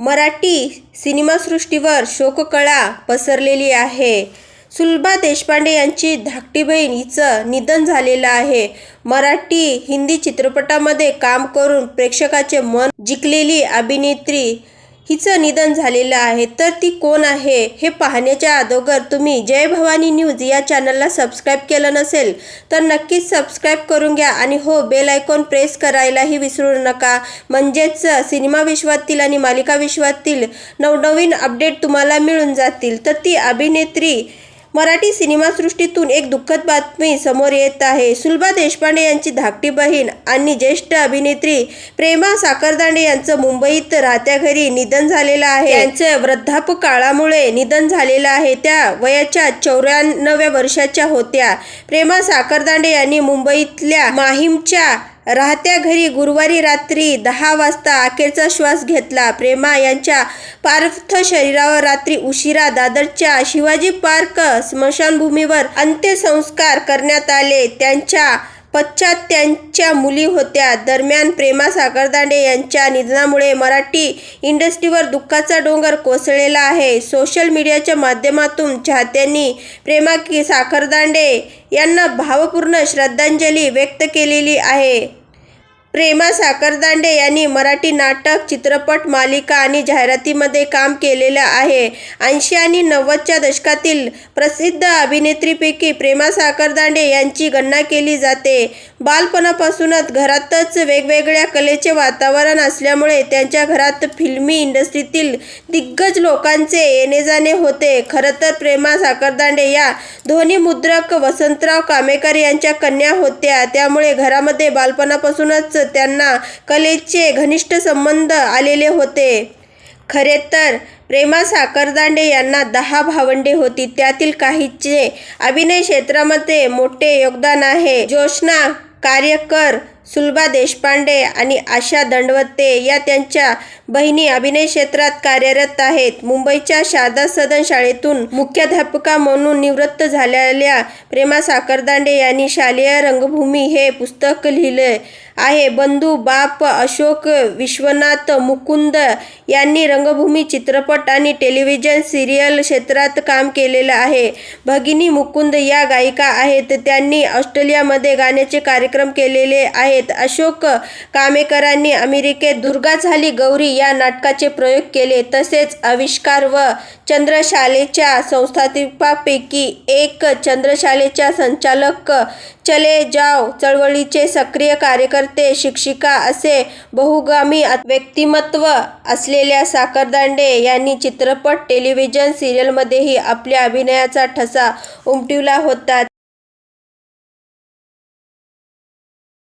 मराठी सिनेमासृष्टीवर शोककळा पसरलेली आहे. सुलभा देशपांडे यांची धाकटी बहीण हिचं निधन झालेलं आहे. मराठी हिंदी चित्रपटामध्ये काम करून प्रेक्षकाचे मन जिंकलेली अभिनेत्री हिचं निधन झालेलं आहे. तर ती कोण आहे हे पाहण्याच्या अगोदर तुम्ही जय भवानी न्यूज या चॅनलला सबस्क्राईब केलं नसेल तर नक्कीच सबस्क्राईब करून घ्या आणि हो बेल आयकॉन प्रेस करायलाही विसरू नका. म्हणजेच सिनेमा विश्वातील आणि मालिका विश्वातील नवनवीन अपडेट तुम्हाला मिळून जातील. तर ती अभिनेत्री मराठी सिनेमासृष्टीतून एक दुःखद बातमी समोर येत आहे. सुलभा देशपांडे यांची धाकटी बहीण आणि ज्येष्ठ अभिनेत्री प्रेमा साखरदांडे यांचं मुंबईत राहत्या घरी निधन झालेलं आहे. यांचं वृद्धाप काळामुळे निधन झालेलं आहे. त्या वयाच्या चौऱ्याण्णव्या वर्षाच्या होत्या. प्रेमा साखरदांडे यांनी मुंबईतल्या माहीमच्या राहत्या घरी गुरुवारी रात्री दहा वाजता अखेरचा श्वास घेतला. प्रेमा यांच्या पार्थ शरीरावर रात्री उशिरा दादरच्या शिवाजी पार्क स्मशानभूमीवर अंत्यसंस्कार करण्यात आले. त्यांच्या पश्चात त्यांच्या मुली होत्या. दरम्यान प्रेमा साखरदांडे यांच्या निधनामुळे मराठी इंडस्ट्रीवर दुःखाचा डोंगर कोसळलेला आहे. सोशल मीडियाच्या माध्यमातून चाहत्यांनी प्रेमा की साखरदांडे यांना भावपूर्ण श्रद्धांजली व्यक्त केलेली आहे. प्रेमा साखरदांडे यांनी मराठी नाटक चित्रपट मालिका आणि जाहिरातीमध्ये काम केलेलं आहे. ऐंशी आणि नव्वदच्या दशकातील प्रसिद्ध अभिनेत्रीपैकी प्रेमा साखरदांडे यांची गणना केली जाते. बालपणापासूनच घरातच वेगवेगळ्या कलेचे वातावरण असल्यामुळे त्यांच्या घरात फिल्मी इंडस्ट्रीतील दिग्गज लोकांचे येणे जाणे होते. खरं तर प्रेमा साखरदांडे या ध्वनिमुद्रक वसंतराव कामेकर यांच्या कन्या होत्या. त्यामुळे घरामध्ये बालपणापासूनच त्यांना कलेचे घनिष्ठ संबंध आलेले होते. खरे तर प्रेमा साखरदांडे यांना दहा भावंडे होती. त्यातील काहीचे अभिनय क्षेत्रामध्ये मोठे योगदान आहे. जोशना कार्य कर. सुलभा देशपांडे आणि आशा दंडवते या त्यांच्या बहिणी अभिनय क्षेत्रात कार्यरत आहेत. मुंबईच्या शारदा सदन शाळेतून मुख्याध्यापिका म्हणून निवृत्त झालेल्या प्रेमा साखरदांडे यांनी शालेय रंगभूमी हे पुस्तक लिहिले आहे. बंधू बाप अशोक विश्वनाथ मुकुंद यांनी रंगभूमी चित्रपट आणि टेलिव्हिजन सिरियल क्षेत्रात काम केलेलं आहे. भगिनी मुकुंद या गायिका आहेत. त्यांनी ऑस्ट्रेलियामध्ये गाण्याचे कार्यक्रम केलेले आहेत. अशोक कामेकरांनी अमेरिकेत दुर्गा झाली गौरी या नाटकाचे प्रयोग केले. तसेच आविष्कार व चंद्रशालेच्या संस्थापकापैकी एक चंद्रशालेच्या संचालक चले जाव चळवळीचे सक्रिय कार्यकर्ते शिक्षिका असे बहुगामी व्यक्तिमत्व असलेल्या साखरदांडे यांनी चित्रपट टेलिव्हिजन सिरियलमध्येही आपल्या अभिनयाचा ठसा उमटविला होता.